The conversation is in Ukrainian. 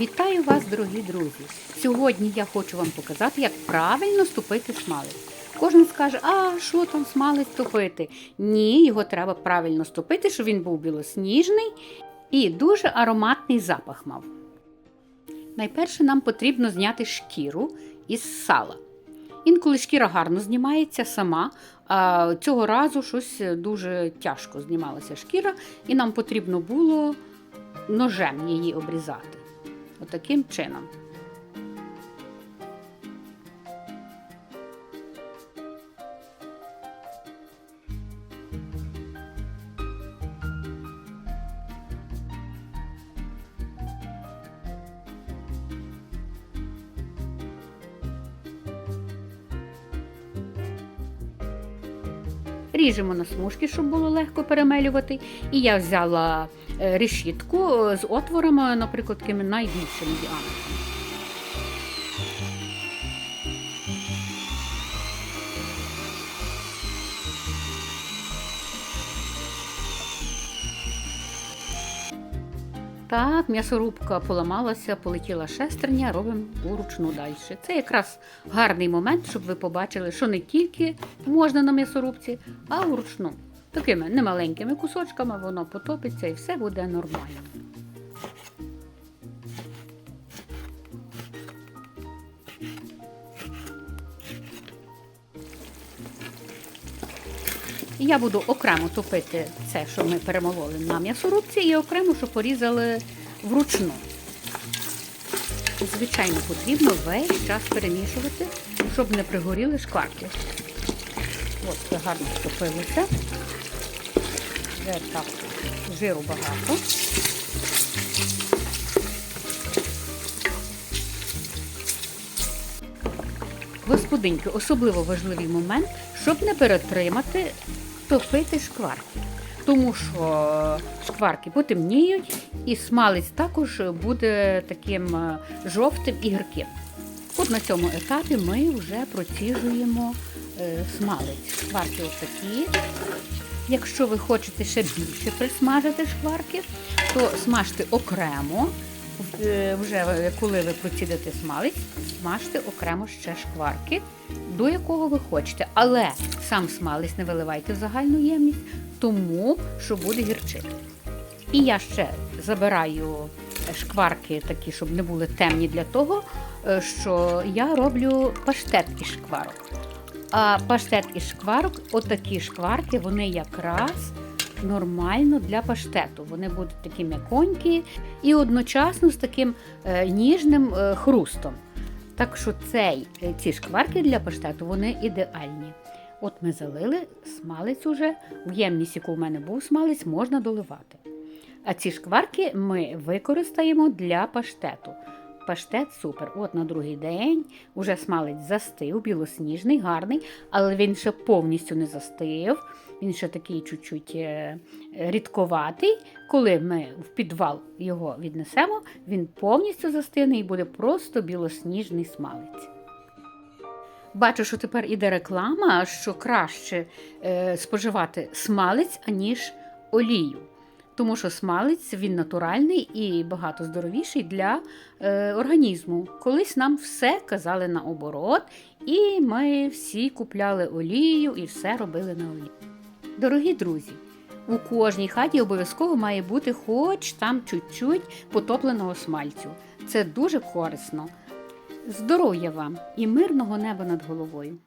Вітаю вас, дорогі друзі! Сьогодні я хочу вам показати, як правильно ступити смалець. Кожен скаже, а що там смалець топити? Ні, його треба правильно ступити, щоб він був білосніжний і дуже ароматний запах мав. Найперше нам потрібно зняти шкіру із сала. Інколи шкіра гарно знімається сама, а цього разу щось дуже тяжко знімалася шкіра, і нам потрібно було ножем її обрізати. Отаким чином. Ріжемо на смужки, щоб було легко перемелювати. І я взяла е, решітку е, з отворами, наприклад, такими найбільшими діаметрами. Так, м'ясорубка поламалася, полетіла шестерня, робимо уручну далі. Це якраз гарний момент, щоб ви побачили, що не тільки можна на м'ясорубці, а вручну. Такими немаленькими кусочками воно потопиться і все буде нормально. Я буду окремо топити це, що ми перемололи на м'ясорубці, і окремо, що порізали вручну. Звичайно, потрібно весь час перемішувати, щоб не пригоріли шкварки. От це гарно стопилося. Вже так, жиру багато. Господинки, особливо важливий момент, щоб не перетримати топити шкварки. Тому що шкварки потемніють, і смалець також буде таким е, жовтим і гірким. От на цьому етапі ми вже проціжуємо е, смалець. Шкварки ось такі. Якщо ви хочете ще більше присмажити шкварки, то смажте окремо. Е, Вже коли ви процідите смалець, смажте окремо ще шкварки, до якого ви хочете. Але сам смалець не виливайте в загальну ємність, тому що буде гірчити. І я ще забираю шкварки такі, щоб не були темні для того, е, що я роблю паштет із шкварок. А паштет із шкварок, отакі шкварки, вони якраз нормально для паштету. Вони будуть такі м'яконькі і одночасно з таким е, ніжним е, хрустом. Так що цей, е, ці шкварки для паштету вони ідеальні. От ми залили смалець уже, в ємність, яку в мене був смалець, можна доливати. А ці шкварки ми використаємо для паштету. Паштет супер. От на другий день уже смалець застив, білосніжний, гарний, але він ще повністю не застив. Він ще такий чуть-чуть е, рідковатий. Коли ми в підвал його віднесемо, він повністю застине і буде просто білосніжний смалець. Бачу, що тепер іде реклама, що краще е, споживати смалець, аніж олію. Тому що смалець він натуральний і багато здоровіший для е, організму. Колись нам все казали наоборот, і ми всі купляли олію і все робили на олії. Дорогі друзі, у кожній хаті обов'язково має бути хоч там чуть-чуть потопленого смальцю. Це дуже корисно. Здоров'я вам і мирного неба над головою.